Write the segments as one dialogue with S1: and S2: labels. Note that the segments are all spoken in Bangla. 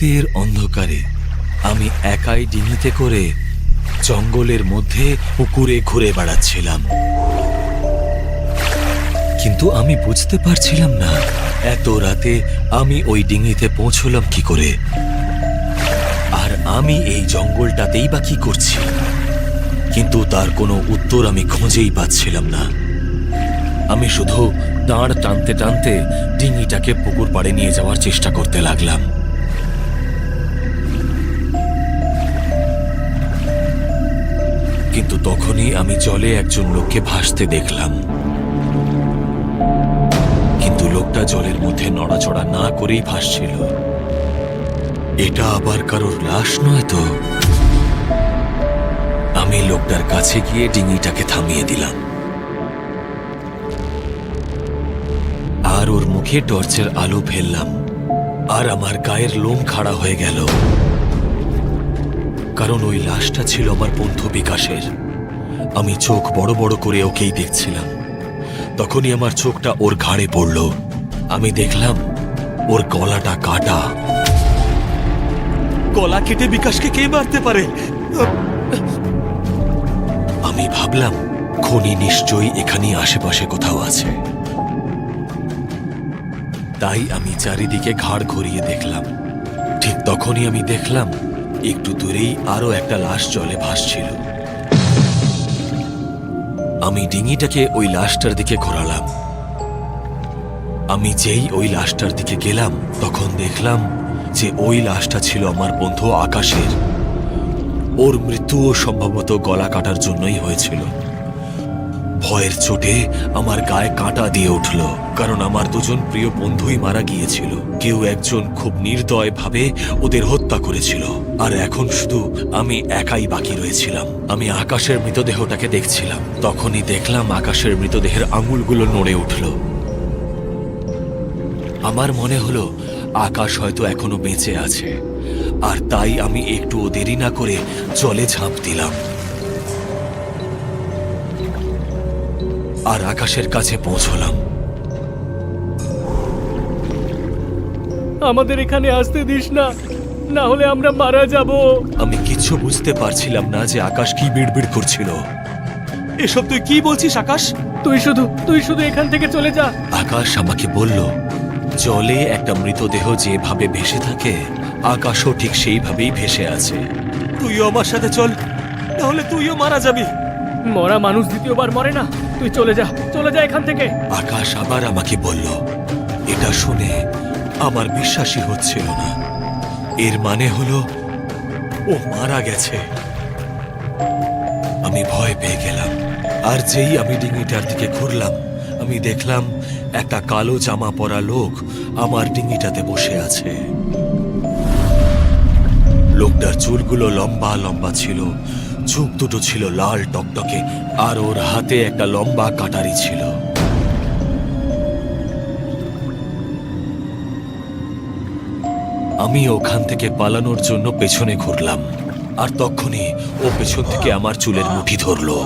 S1: রাতের অন্ধকারে আমি একাই ডিঙিতে করে জঙ্গলের মধ্যে পুকুরে ঘুরে বেড়াচ্ছিলাম। কিন্তু আমি বুঝতে পারছিলাম না, এত রাতে আমি ওই ডিঙিতে পৌঁছলাম কি করে? আর আমি এই জঙ্গলটাতেই বা কি করছি? কিন্তু তার কোনো উত্তর আমি খুঁজেই পাচ্ছিলাম না। আমি শুধু দাঁড় টানতে টানতে ডিঙিটাকে পুকুর পাড়ে নিয়ে যাওয়ার চেষ্টা করতে লাগলাম। কিন্তু তখনই আমি জলে একজন লোককে ভাসতে দেখলাম। কিন্তু লোকটা জলের মধ্যে নড়াচড়া না করেই ভাসছিল। এটা আবার কারোর লাশ নয় তো? আমি লোকটার কাছে গিয়ে ডিঙিটাকে থামিয়ে দিলাম। আর ওর মুখে টর্চের আলো ফেললাম। আর আমার গায়ের লোম খাড়া হয়ে গেল। কারণ ওই লাশটা ছিল আমার বন্ধু বিকাশের। আমি চোখ বড় বড় করে ওকেই দেখছিলাম। তখনই আমার চোখটা ওর ঘাড়ে পড়ল। আমি দেখলাম ওর গলাটা কাটা। গলা কেটে বিকাশকে কে মারতে পারে? আমি ভাবলাম, খনি নিশ্চয়ই এখানেই আশেপাশে কোথাও আছে। তাই আমি চারিদিকে ঘাড় ঘুরিয়ে দেখলাম। ঠিক তখনই আমি দেখলাম একটু দূরেই আরও একটা লাশ জলে ভাসছিল। আমি ডিঙিটাকে ওই লাশটার দিকে ঘোরালাম। আমি যেই ওই লাশটার দিকে গেলাম, তখন দেখলাম যে ওই লাশটা ছিল আমার বন্ধু আকাশের। ওর মৃত্যুও সম্ভবত গলা কাটার জন্যই হয়েছিল। ভয়ের চোটে আমার গায়ে কাঁটা দিয়ে উঠল, কারণ আমার দুজন প্রিয় বন্ধুই মারা গিয়েছিল। কেউ একজন খুব নির্দয় ভাবে ওদের হত্যা করেছিল। আর এখন শুধু আমি একাই বাকি রয়েছিলাম। আমি আকাশের মৃতদেহটাকে দেখছিলাম। তখনই দেখলাম আকাশের মৃতদেহের আঙুলগুলো নড়ে উঠল। আমার মনে হলো, আকাশ হয়তো এখনও বেঁচে আছে। আর তাই আমি একটু দেরি না করে জলে ঝাঁপ দিলাম। আর আকাশের কাছে পৌঁছলাম।
S2: আমাদের এখানে আসতে দিস না না হলে আমরা মারা যাব।
S1: আমি কিচ্ছু বুঝতে পারছিলাম না যে আকাশ কি বিড়বিড় করছিল। এসব তুই কি বলছিস আকাশ?
S2: তুই শুধু তুই শুধু এখান থেকে চলে যা।
S1: আকাশ আমাকে বলল জলে একটা মৃতদেহ যেভাবে ভেসে থাকে আকাশও ঠিক সেইভাবেই ভেসে আছে। তুইও আমার সাথে চল তাহলে তুইও মারা যাবি।
S2: মরা মানুষ দ্বিতীয়বার মরে না। তুই চলে যা চলে যা এখান থেকে।
S1: আকাশ আবার আমাকে বলল, এটা শুনে আমার বিশ্বাসই হচ্ছিল না। এর মানে হলো, ও মারা গেছে। আমি ভয় পেয়ে গেলাম। আর যেই আমি ডিঙিটার দিকে ঘুরলাম, আমি দেখলাম একটা কালো জামা পরা লোক আমার ডিঙিটাতে বসে আছে। লোকটার চুলগুলো লম্বা লম্বা ছিল চোখ দুটো ছিল লাল টকটকে, আর ওর হাতে একটা লম্বা কাটারি ছিল। আমি ওখান থেকে পালানোর জন্য পেছনে ঘুরলাম, আর তখনই ও পেছন থেকে আমার চুলের মুঠি ধরলো,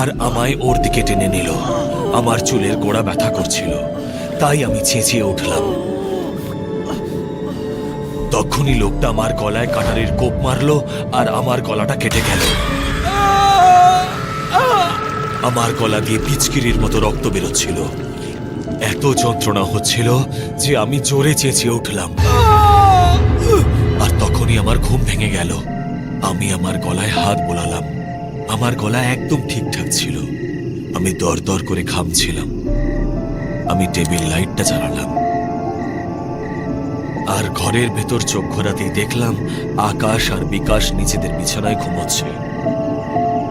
S1: আর আমায় ওর দিকে টেনে নিল। আমার চুলের গোড়া ব্যথা করছিল, তাই আমি চেঁচিয়ে উঠলাম। তখনই লোকটা আমার গলায় কাটারির কোপ মারলো আর আমার গলাটা কেটে গেল। আমার গলা দিয়ে পিচকিরির মতো রক্ত বেরোচ্ছিল। এত যন্ত্রণা হচ্ছিল যে আমি জোরে চেঁচিয়ে উঠলাম। আর তখনই আমার ঘুম ভেঙে গেল। আমি আমার গলায় হাত বোলালাম। আমার গলা একদম ঠিকঠাক ছিল। আমি দর দর করে খামছিলাম আমি টেবিল লাইটটা জ্বালালাম। আর ঘরের ভেতর চোখ ঘোরাতেই দেখলাম আকাশ আর বিকাশ নিজেদের বিছানায় ঘুমোচ্ছে।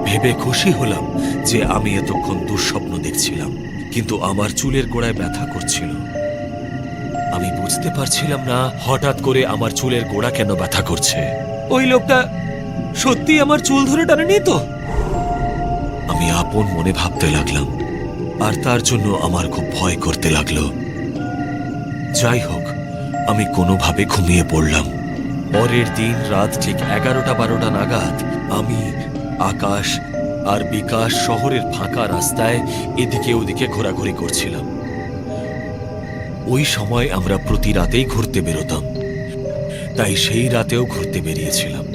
S1: ভেবে খুশি হলাম যে আমি এতক্ষণ দুঃস্বপ্ন দেখছিলাম, কিন্তু আমার চুলের গোড়ায় ব্যথা করছিল। আমি বুঝতে পারছিলাম না হঠাৎ করে আমার চুলের গোড়া কেন ব্যথা করছে। ওই লোকটা সত্যি আমার চুল ধরে টানেনি তো? আমি আপন মনে ভাবতে লাগলাম, আর তার জন্য আমার খুব ভয় করতে লাগল। যাই হোক আমি কোনোভাবে ঘুমিয়ে পড়লাম। পরের দিন রাত ঠিক এগারোটা বারোটা নাগাদ আমি আকাশ আর বিকাশ শহরের ফাঁকা রাস্তায় এদিকে ওদিকে ঘোরাঘুরি করছিলাম। ওই সময় আমরা প্রতি রাতেই ঘুরতে বেরোতাম। তাই সেই রাতেও ঘুরতে বেরিয়েছিলাম।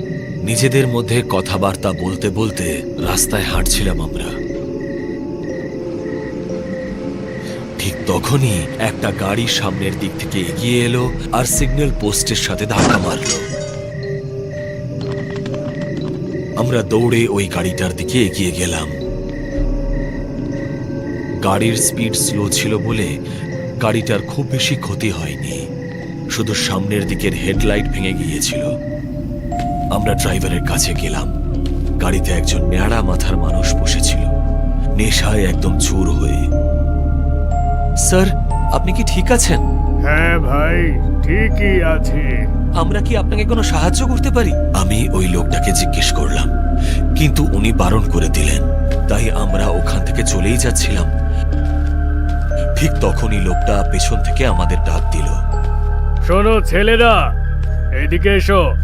S1: নিজেদের মধ্যে কথাবার্তা বলতে বলতে রাস্তায় হাঁটছিলাম আমরা। তখনই একটা গাড়ি সামনের দিক থেকে এগিয়ে এলো আর সিগন্যাল পোস্টের সাথে ধাক্কা মারলো। আমরা দৌড়ে ওই গাড়িটার দিকে এগিয়ে গেলাম। গাড়ির স্পিড স্লো ছিল বলে গাড়িটার খুব বেশি ক্ষতি হয়নি। শুধু সামনের দিকের হেডলাইট ভেঙে গিয়েছিল। আমরা ড্রাইভারের কাছে গেলাম। গাড়িতে একজন ন্যাড়া মাথার মানুষ বসেছিল। নেশায় একদম চুর হয়ে স্যার আপনি কি ঠিক আছেন?
S3: হ্যাঁ ভাই ঠিকই আছে।
S1: আমরা কি আপনাকে কোনো সাহায্য করতে পারি? আমি ওই লোকটাকে জিজ্ঞেস করলাম কিন্তু উনি বারণ করে দিলেন তাই আমরা ওখান থেকে চলেই যাচ্ছিলাম। ঠিক তখনই লোকটা পেছন থেকে আমাদের ডাক দিল।
S3: শোনো ছেলেরা এইদিকে এসো।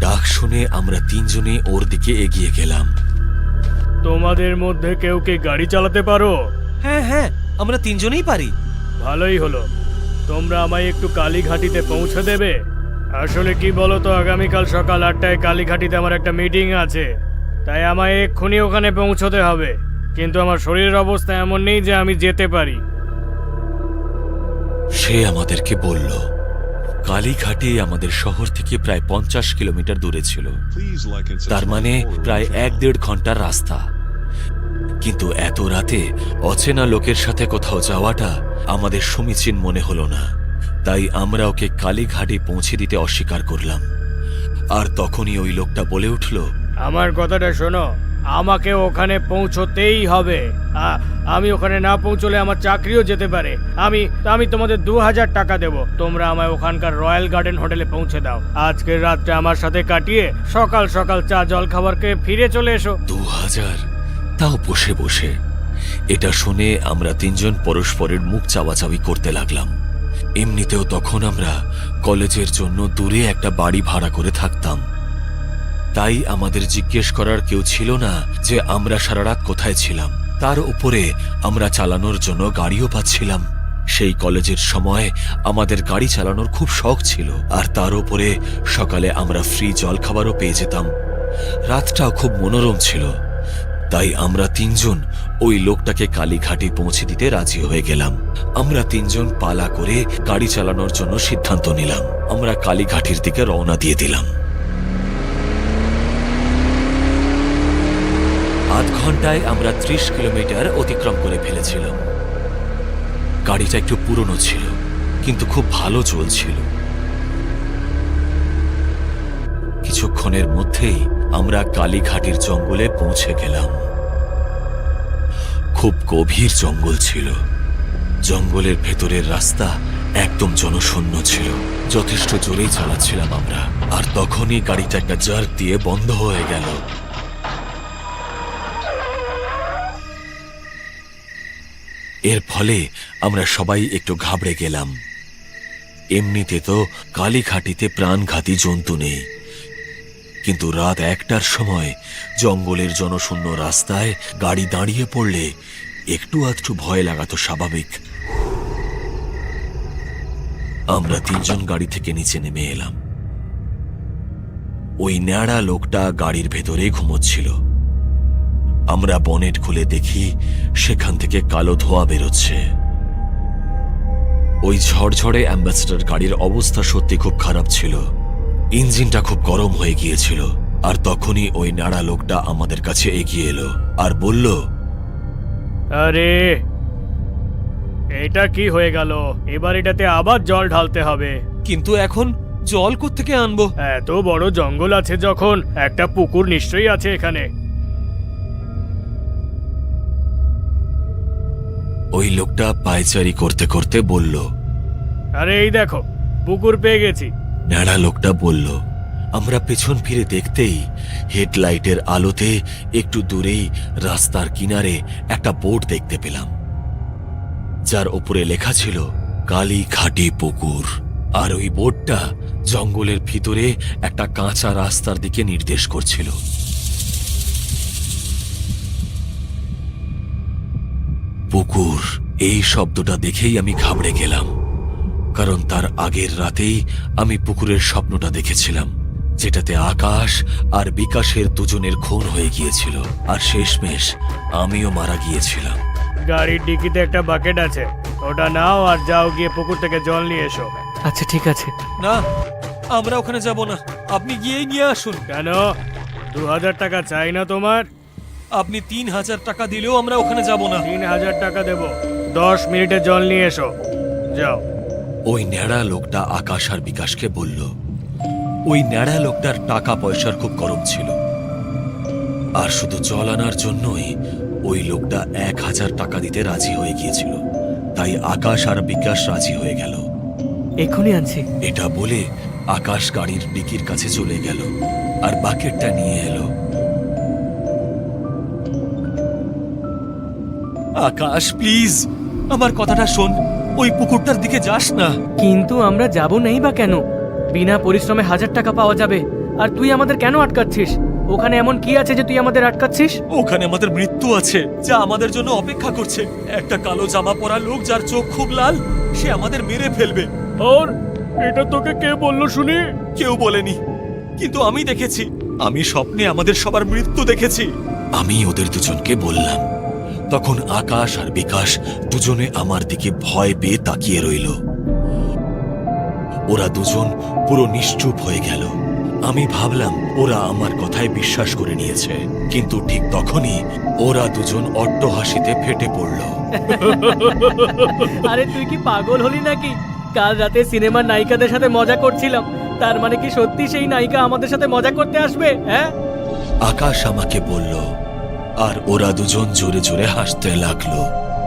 S1: ডাক শুনে আমরা তিনজনে ওর দিকে এগিয়ে গেলাম।
S3: তোমাদের মধ্যে কেউ কি গাড়ি চালাতে পারো?
S1: হ্যাঁ হ্যাঁ আমরা তিনজনেই পারি।
S3: ভালোই হলো। তোমরা আমায় একটু কালীঘাটিতে পৌঁছে দেবে? আসলে কি বলো তো আগামীকাল সকাল আটটায় কালীঘাটিতে আমার একটা মিটিং আছে। তাই আমায় এক্ষুনি ওখানে পৌঁছতে হবে। কিন্তু আমার শরীরের অবস্থা এমন নেই যে আমি যেতে পারি।
S1: সে আমাদেরকে বলল কালীঘাটে আমাদের শহর থেকে প্রায় পঞ্চাশ কিলোমিটার দূরে ছিল। তার মানে প্রায় এক দেড় ঘণ্টার রাস্তা। কিন্তু এত রাতে অচেনা লোকের সাথে কোথাও যাওয়াটা আমাদের সমীচীন মনে হলো না। তাই আমরা ওকে কালীঘাটে পৌঁছে দিতে অস্বীকার করলাম। আর তখনই ওই লোকটা বলে উঠল
S3: আমার কথাটা শোনো আমাকে ওখানে পৌঁছতেই হবে। আমি ওখানে না পৌঁছলে আমার চাকরিও যেতে পারে। আমি আমি তোমাদের দু হাজার টাকা দেব। তোমরা আমায় ওখানকার রয়্যাল গার্ডেন হোটেলে পৌঁছে দাও। আজকের রাতটা আমার সাথে কাটিয়ে সকাল সকাল চা জল খাবারকে ফিরে চলে এসো।
S1: দু হাজার? তাও বসে বসে। এটা শুনে আমরা তিনজন পরস্পরের মুখ চাওয়াচাওয়ি করতে লাগলাম। এমনিতেও তখন আমরা কলেজের জন্য দূরে একটা বাড়ি ভাড়া করে থাকতাম। তাই আমাদের জিজ্ঞেস করার কেউ ছিল না যে আমরা সারা রাত কোথায় ছিলাম। তার উপরে আমরা চালানোর জন্য গাড়িও পাচ্ছিলাম। সেই কলেজের সময় আমাদের গাড়ি চালানোর খুব শখ ছিল। আর তার উপরে সকালে আমরা ফ্রি জল খাবারও পেয়ে যেতাম। রাতটাও খুব মনোরম ছিল। তাই আমরা তিনজন ওই লোকটাকে কালীঘাটে পৌঁছে দিতে রাজি হয়ে গেলাম। আমরা তিনজন পালা করে গাড়ি চালানোর জন্য সিদ্ধান্ত নিলাম। আমরা কালীঘাটের দিকে রওনা দিয়ে দিলাম। আধ ঘন্টায় আমরা ত্রিশ কিলোমিটার অতিক্রম করে ফেলেছিলাম। গাড়িটা একটু পুরনো ছিল, কিন্তু খুব ভালো চলছিল। কিছুক্ষণের মধ্যেই আমরা কালীঘাটের জঙ্গলে পৌঁছে গেলাম। খুব গভীর জঙ্গল ছিল। জঙ্গলের ভেতরের রাস্তা একদম জনশূন্য ছিল। যথেষ্ট জোরেই চালাচ্ছিলাম আমরা। আর তখনই গাড়িটা একটা জার্ক দিয়ে বন্ধ হয়ে গেল। এর ফলে আমরা সবাই একটু ঘাবড়ে গেলাম। এমনিতে তো কালীঘাটিতে প্রাণঘাতী জন্তু নেই। কিন্তু রাত একটার সময় জঙ্গলের জনশূন্য রাস্তায় গাড়ি দাঁড়িয়ে পড়লে একটু আধটু ভয় লাগাতো স্বাভাবিক। আমরা তিনজন গাড়ি থেকে নিচে নেমে এলাম। ওই ন্যাড়া লোকটা গাড়ির ভেতরে ঘুমোচ্ছিল। আমরা বনেট খুলে দেখি সেখান থেকে কালো ধোয়া বেরোচ্ছে। ওই ঝড়ঝড়ে অ্যাম্বাসেডর গাড়ির অবস্থা সত্যি খুব খারাপ ছিল। ইঞ্জিনটা খুব গরম হয়ে গিয়েছিল আর তখনই ওই নাড়া লোকটা আমাদের কাছে এগিয়ে এলো আর বলল
S3: আরে এটা কি হয়ে গেল? এবার এটাতে আবার জল ঢালতে হবে।
S2: কিন্তু এখন জল থেকে আনব?
S3: এত বড় জঙ্গল আছে যখন একটা পুকুর নিশ্চয়ই আছে এখানে।
S1: ওই লোকটা পায়চারি করতে করতে বলল
S3: আরে এই দেখো পুকুর পেয়ে গেছি।
S1: ন্যাড়া লোকটা বলল, আমরা পেছন ফিরে দেখতেই হেডলাইটের আলোতে একটু দূরেই রাস্তার কিনারে একটা বোর্ড দেখতে পেলাম। যার উপরে লেখা ছিল, কালী ঘাটি পুকুর। আর ওই বোর্ডটা জঙ্গলের ভিতরে একটা কাঁচা রাস্তার দিকে নির্দেশ করছিল। পুকুর, এই শব্দটা দেখেই আমি ঘাবড়ে গেলাম। কারণ তার আগের রাতেই আমি পুকুরের স্বপ্নটা দেখেছিলাম যেটাতে আকাশ আর বিকাশের দুজনের খুন হয়ে গিয়েছিল। আর শেষমেশ আমিও মারা গিয়েছিলাম।
S3: গাড়ির ডিকিতে একটা বাকেট আছে। ওটা নাও আর যাও গিয়ে পুকুর থেকে জল নিয়ে এসো।
S2: আচ্ছা ঠিক আছে।
S1: না আমরা ওখানে যাব না। আপনি গিয়েই নিয়ে আসুন।
S3: কেন? দু হাজার টাকা চাই না তোমার?
S1: আপনি তিন হাজার টাকা দিলেও আমরা ওখানে যাব না।
S3: তিন হাজার টাকা দেবো। দশ মিনিটে জল নিয়ে এসো। যাও।
S1: ওই ন্যাড়া লোকটা আকাশ আর বিকাশকে বলল ওই ন্যাড়া লোকটার টাকা পয়সার খুব গরম ছিল। আর শুধু জল আনার জন্যই ওই লোকটা এক হাজার টাকা দিতে রাজি হয়ে গিয়েছিল। তাই আকাশ আর বিকাশ রাজি হয়ে গেল।
S2: এক্ষুনি আনছি।
S1: এটা বলে আকাশ গাড়ির ডিকির কাছে চলে গেল আর বাকেটটা নিয়ে এলো। আকাশ প্লিজ আমার কথাটা শোন। ওই পুকুরটার দিকে যাস না।
S2: কিন্তু আমরা যাব নেই বা কেন? বিনা পরিশ্রমে হাজার টাকা পাওয়া যাবে। আর তুই আমাদের কেন আটকাচ্ছিস? ওখানে এমন কি আছে যে তুই আমাদের আটকাচ্ছিস?
S1: ওখানে আমাদের মৃত্যু আছে যা আমাদের জন্য অপেক্ষা করছে। একটা কালো জামা পরা লোক যার চোখ খুব লাল সে আমাদের মেরে ফেলবে।
S3: ওর এটা তোকে কে বলল শুনি?
S1: কেউ বলেনি কিন্তু আমি দেখেছি। আমি স্বপ্নে আমাদের সবার মৃত্যু দেখেছি। আমি ওদের দুজনকে বললাম তখন আকাশ আর বিকাশ দুজনে আমার দিকে ভয় পেয়ে তাকিয়ে রইল। ওরা দুজন পুরো নিশ্চুপ হয়ে গেল। আমি ভাবলাম ওরা আমার কথায় বিশ্বাস করে নিয়েছে। কিন্তু ঠিক তখনই ওরা দুজন অট্ট হাসিতে ফেটে পড়ল।
S2: আরে তুই কি পাগল হলি নাকি? কাল রাতে সিনেমার নায়িকাদের সাথে মজা করছিলাম। তার মানে কি সত্যি সেই নায়িকা আমাদের সাথে মজা করতে আসবে হ্যাঁ?
S1: আকাশ আমাকে বলল আর ওরা দুজন জোরে জোরে হাসতে লাগল।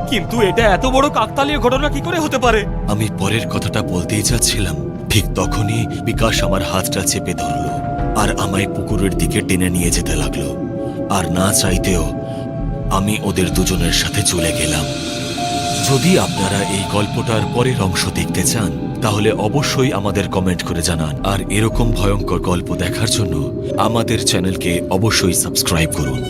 S1: কিন্তু এটা এত বড় কাকতালীয় ঘটনা কি করে হতে পারে? আমি পরের কথাটা বলতেই যাচ্ছিলাম ঠিক তখনই বিকাশ আমার হাতটা চেপে ধরল আর আমায় পুকুরের দিকে টেনে নিয়ে যেতে লাগল। আর না চাইতেও আমি ওদের দুজনের সাথে চলে গেলাম। যদি আপনারা এই গল্পটার পরের অংশ দেখতে চান তাহলে অবশ্যই আমাদের কমেন্ট করে জানান। আর এরকম ভয়ঙ্কর গল্প দেখার জন্য আমাদের চ্যানেলকে অবশ্যই সাবস্ক্রাইব করুন।